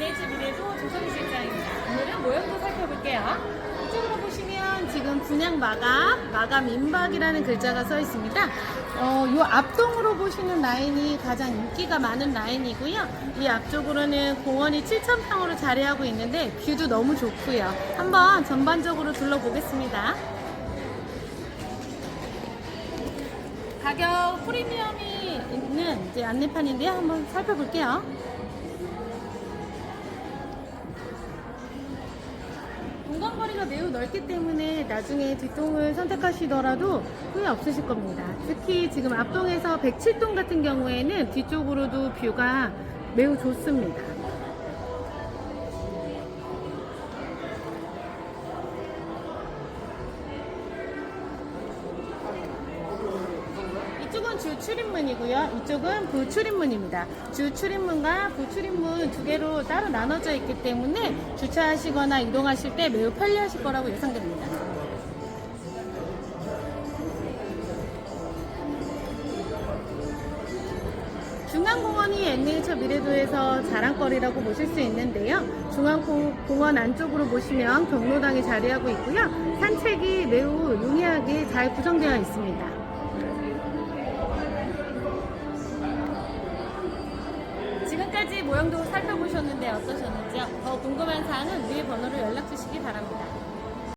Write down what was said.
미래도 조성희 실장입니다. 오늘은 모형도 살펴볼게요. 이쪽으로 보시면 지금 분양 마감, 마감 임박이라는 글자가 써 있습니다. 어, 이 앞동으로 보시는 라인이 가장 인기가 많은 라인이고요. 이 앞쪽으로는 공원이 7,000평으로 자리하고 있는데 뷰도 너무 좋고요. 한번 전반적으로 둘러보겠습니다. 가격 프리미엄이 있는 이제 안내판인데요. 한번 살펴볼게요. 공간거리가 매우 넓기 때문에 나중에 뒷동을 선택하시더라도 후회 없으실 겁니다. 특히 지금 앞동에서 107동 같은 경우에는 뒤쪽으로도 뷰가 매우 좋습니다. 주 출입문이고요. 이쪽은 부 출입문입니다. 주 출입문과 부 출입문 두 개로 따로 나눠져 있기 때문에 주차하시거나 이동하실 때 매우 편리하실 거라고 예상됩니다. 중앙공원이 엔네이처 미래도에서 자랑거리라고 보실 수 있는데요. 중앙공원 안쪽으로 보시면 경로당이 자리하고 있고요. 산책이 매우 용이하게 잘 구성되어 있습니다. 지금까지 모형도 살펴보셨는데 어떠셨는지요? 더 궁금한 사항은 위에 번호로 연락 주시기 바랍니다.